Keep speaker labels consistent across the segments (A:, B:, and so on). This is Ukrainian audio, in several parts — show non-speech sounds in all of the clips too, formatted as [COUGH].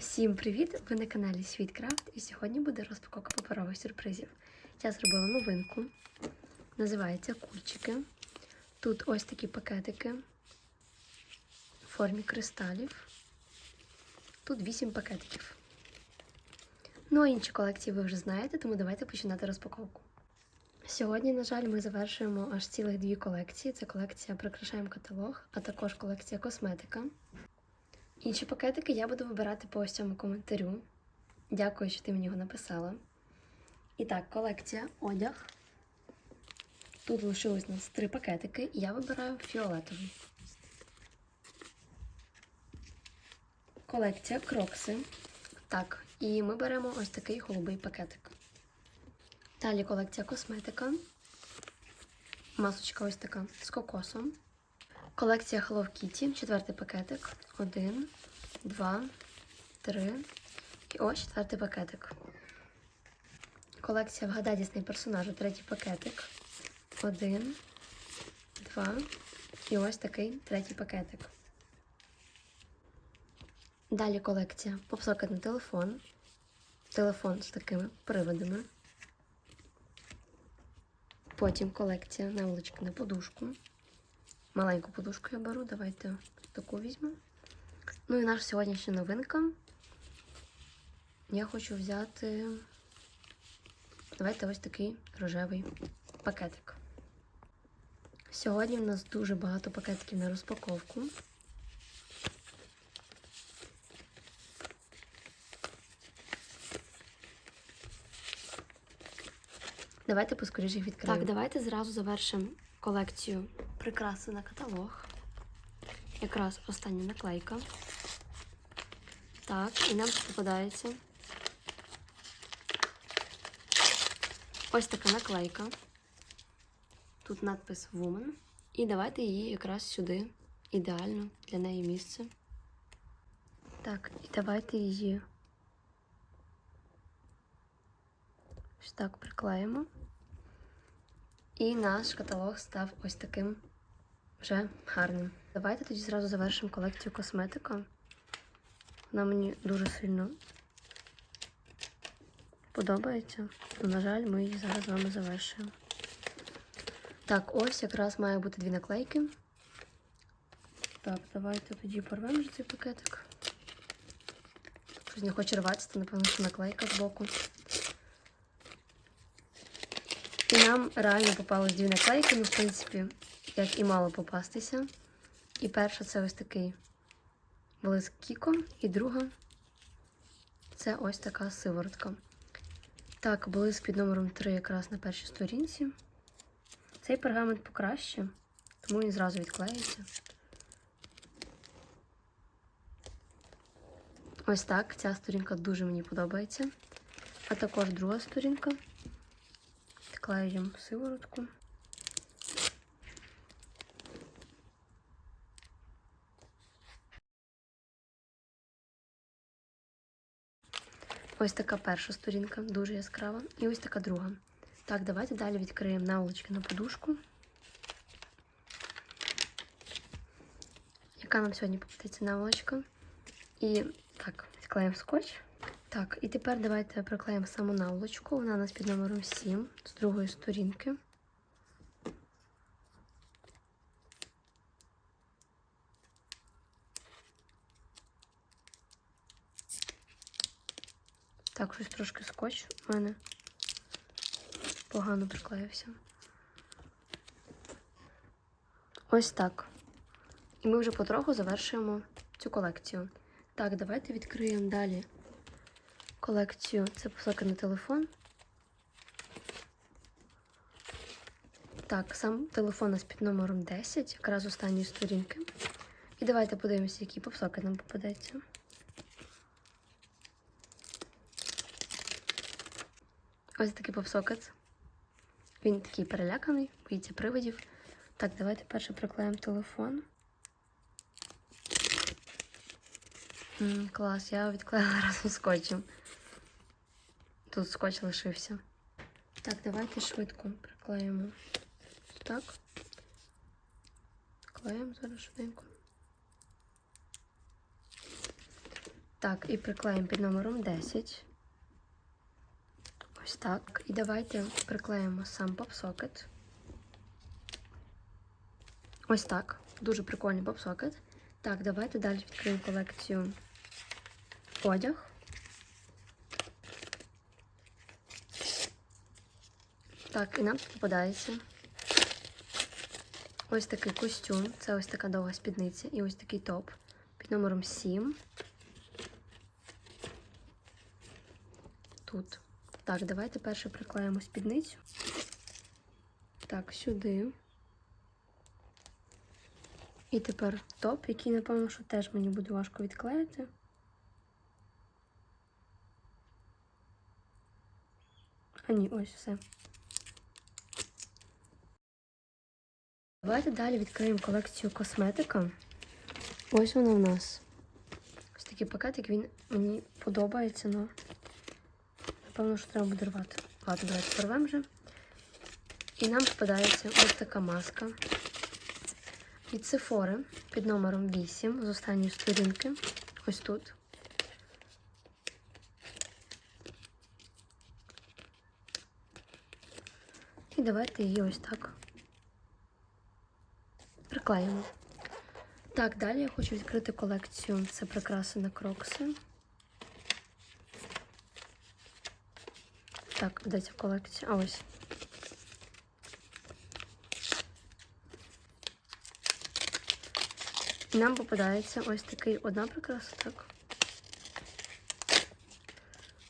A: Всім привіт! Ви на каналі Світкрафт і сьогодні буде розпаковка паперових сюрпризів. Я зробила новинку. Називається кульчики. Тут ось такі пакетики в формі кристалів. Тут 8 пакетиків. Ну а інші колекції ви вже знаєте, тому давайте починати розпаковку. Сьогодні, на жаль, ми завершуємо аж цілих дві колекції. Це колекція Прикрашаємо каталог, а також колекція косметика. Інші пакетики я буду вибирати по ось цьому коментарю. Дякую, що ти мені його написала. І так, колекція одяг. Тут лишилось у нас три пакетики, і я вибираю фіолетовий. Колекція крокси. Так, і ми беремо ось такий голубий пакетик. Далі колекція косметика. Масочка ось така з кокосом. Колекція Hello Kitty, четвертий пакетик. Один, два, три. І ось четвертий пакетик. Колекція Вгадай Дісний персонажу, третій пакетик. Один, два. І ось такий третій пакетик. Далі колекція попсокет на телефон. Телефон з такими приводами. Потім колекція наволочки на подушку. Маленьку подушку я беру, давайте таку візьму. Ну і наша сьогоднішня новинка. Я хочу взяти. Давайте ось такий рожевий пакетик. Сьогодні в нас дуже багато пакетиків на розпаковку. Давайте поскоріше їх відкриємо. Так, давайте зразу завершимо колекцію прикраси на каталог. Якраз остання наклейка. Так, і нам попадається ось така наклейка. Тут надпис Woman. І давайте її якраз сюди. Ідеально для неї місце. Так, і давайте її ось так приклеїмо. І наш каталог став ось таким вже гарним. Давайте тоді зразу завершимо колекцію косметика. Вона мені дуже сильно подобається. На жаль, ми її зараз з вами завершуємо. Так, ось якраз має бути дві наклейки. Так, давайте тоді порвемо цей пакетик. Щось не хоче рватися, то напевно, що наклейка збоку. І нам реально попалось дві наклейки, ну, в принципі, як і мало попастися. І перша це ось такий блиск Кіко, і друга це ось така сиворотка. Так, блиск під номером 3 якраз на першій сторінці. Цей пергамент покраще, тому він зразу відклеїться. Ось так, ця сторінка дуже мені подобається. А також друга сторінка. Клеїмо сиворотку. Ось така перша сторінка, дуже яскрава. І ось така друга. Так, давайте далі відкриємо наволочки на подушку. Яка нам сьогодні попадеться наволочка? І так, відклеїмо скотч. Так, і тепер давайте приклеїмо саму наволочку. Вона у нас під номером 7 з другої сторінки. Так, щось трошки скотч у мене погано приклеївся. Ось так. І ми вже потроху завершуємо цю колекцію. Так, давайте відкриємо далі колекцію. Це посилка на телефон. Так, сам телефон у під номером 10, якраз останньої сторінки. І давайте подивимося, який попсоки нам попадеться. Ось такий попсокет. Він такий переляканий, боїться привидів. Так, давайте перше приклеїмо телефон. М, клас, я відклеїла [LAUGHS] разом скотчем. Тут скотч лишився. Так, давайте швидко приклеїмо. Так. Клеїмо зараз швиденько. Так, і приклеїмо під номером 10. Так. І давайте приклеїмо сам попсокет. Ось так. Дуже прикольний попсокет. Так, давайте далі відкриємо колекцію одяг. Так, і нам тут попадається ось такий костюм. Це ось така довга спідниця і ось такий топ під номером 7. Тут. Так, давайте перше приклеїмо спідницю. Так, сюди. І тепер топ, який, напевно, що теж мені буде важко відклеїти. А ні, ось все. Давайте далі відкриємо колекцію косметика. Ось вона в нас. Ось такий пакетик, він мені подобається, але напевно, що треба буде рвати. Ладно, давайте порвемо вже. І нам попадається ось така маска від Sephora під номером 8 з останньої сторінки. Ось тут. І давайте її ось так приклеїмо. Так, далі я хочу відкрити колекцію. Це прикраси на крокси. Так, де ця колекція? А ось. Нам попадається ось такий одна прикраса, так.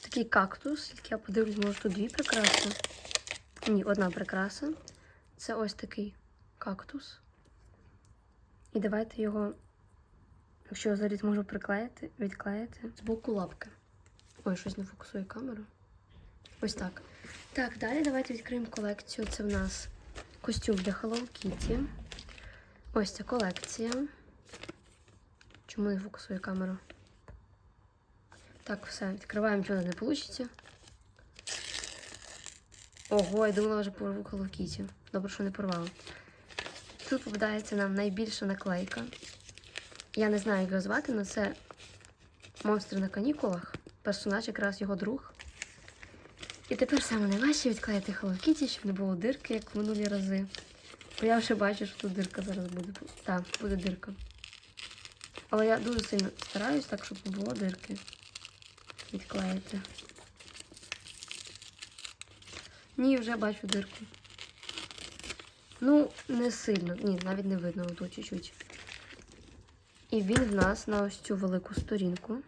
A: Такий кактус, як я подивлюсь, може тут дві прикраси. Ні, одна прикраса. Це ось такий кактус. І давайте його, якщо я зараз зможу приклеїти, відклеїти з боку лапки. Ой, щось не фокусує камеру. Ось так. Так, далі давайте відкриємо колекцію. Це в нас костюм для Hello Kitty. Ось ця колекція. Чому не фокусує камеру? Так, все, відкриваємо, чого не вийде. Ого, я думала, вже порву Hello Kitty. Добре, що не порвала. Тут попадається нам найбільша наклейка. Я не знаю, як його звати, але це монстр на канікулах. Персонаж якраз його друг. І тепер саме найважче відклеїти Hello Kitty, щоб не було дирки, як в минулі рази. Бо я вже бачу, що тут дирка зараз буде. Так, буде дирка. Але я дуже сильно стараюсь так, щоб не було дирки. Відклеїти. Ні, вже бачу дирку. Ну, не сильно. Ні, навіть не видно тут чуть-чуть. І він в нас на ось цю велику сторінку.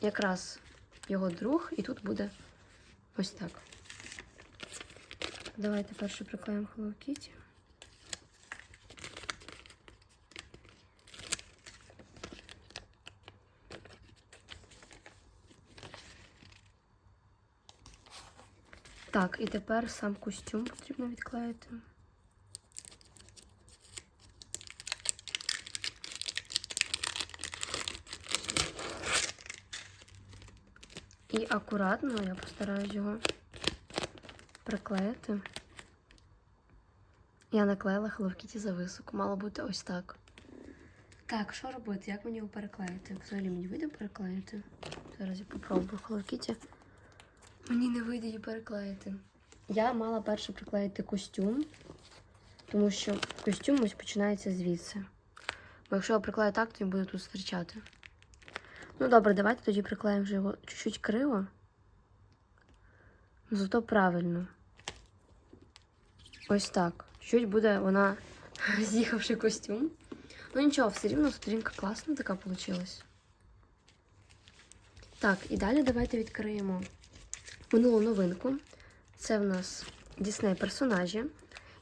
A: Якраз його друг, і тут буде ось так. Давайте перше приклеїмо Hello Kitty. Так, і тепер сам костюм потрібно відклеїти. І акуратно я постараюсь його приклеїти. Я наклеїла Hello Kitty за високо. Мало бути ось так. Так, що робити? Як мені його переклеїти? Взагалі мені вийде переклеїти? Зараз я попробую Hello. Мені не вийде її переклеїти. Я мала перше приклеїти костюм, тому що костюм ось починається звідси. Бо якщо я приклею так, то він буде тут зустрічати. Ну добре, давайте тоді приклеїмо вже його чуть-чуть криво. Ну, Зато правильно. Ось так. Чуть буде вона [LAUGHS] з'їхавши костюм. Ну нічого, все рівно сторінка класна така вийшла. Так, і далі давайте відкриємо минулу новинку. Це в нас Дісней персонажі.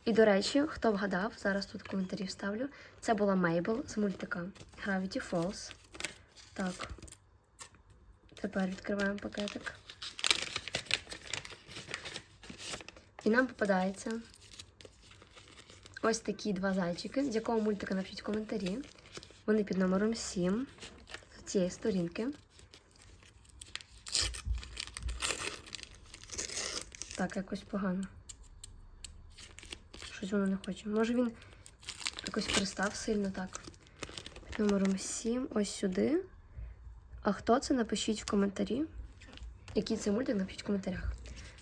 A: І, до речі, хто вгадав, зараз тут коментарі вставлю. Це була Мейбл з мультика Gravity Falls. Так. Тепер відкриваємо пакетик. І нам попадається ось такі два зайчики, з якого мультика напишіть в коментарі. Вони під номером 7 з цієї сторінки. Так, якось погано. Щось воно не хоче. Може він якось пристав сильно так. Під номером 7, ось сюди. А хто це? Напишіть в коментарі. Який це мультик, напишіть в коментарях.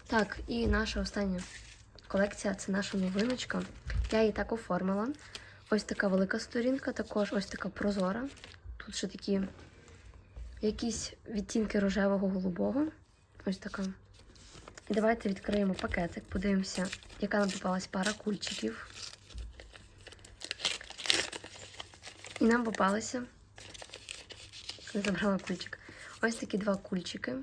A: Так, і наша остання колекція це наша новиночка. Я її так оформила. Ось така велика сторінка, також ось така прозора. Тут ще такі якісь відтінки рожевого голубого. Ось така. І давайте відкриємо пакетик, подивимося, яка нам попалась пара кульчиків. І нам попалися. Не забрала кульчик. Ось такі два кульчики.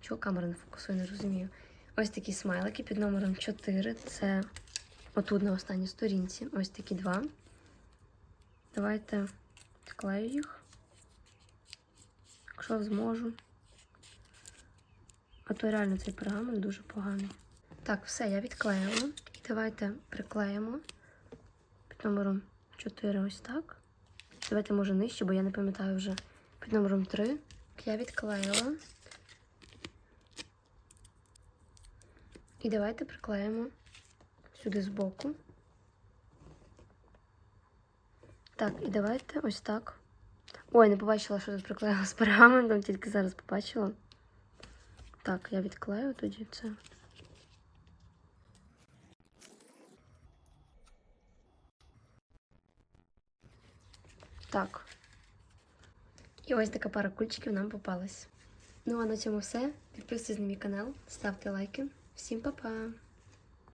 A: Чого камера не фокусує, не розумію. Ось такі смайлики під номером 4. Це отут на останній сторінці. Ось такі два. Давайте склею їх. Якщо зможу. А то реально цей пергамент дуже поганий. Так, все, я відклеїла. Давайте приклеїмо під номером 4 ось так. Давайте, може, нижче, бо я не пам'ятаю вже. Під номером 3 я відклеїла. І давайте приклеїмо сюди збоку. Так, і давайте ось так. Ой, не побачила, що тут приклеїла з пергаментом, тільки зараз побачила. Так, я відклею тоді це. Так. І ось така пара кульчиків нам попалась. Ну а на цьому все. Підписуйтесь на мій канал, ставте лайки. Всім па-па!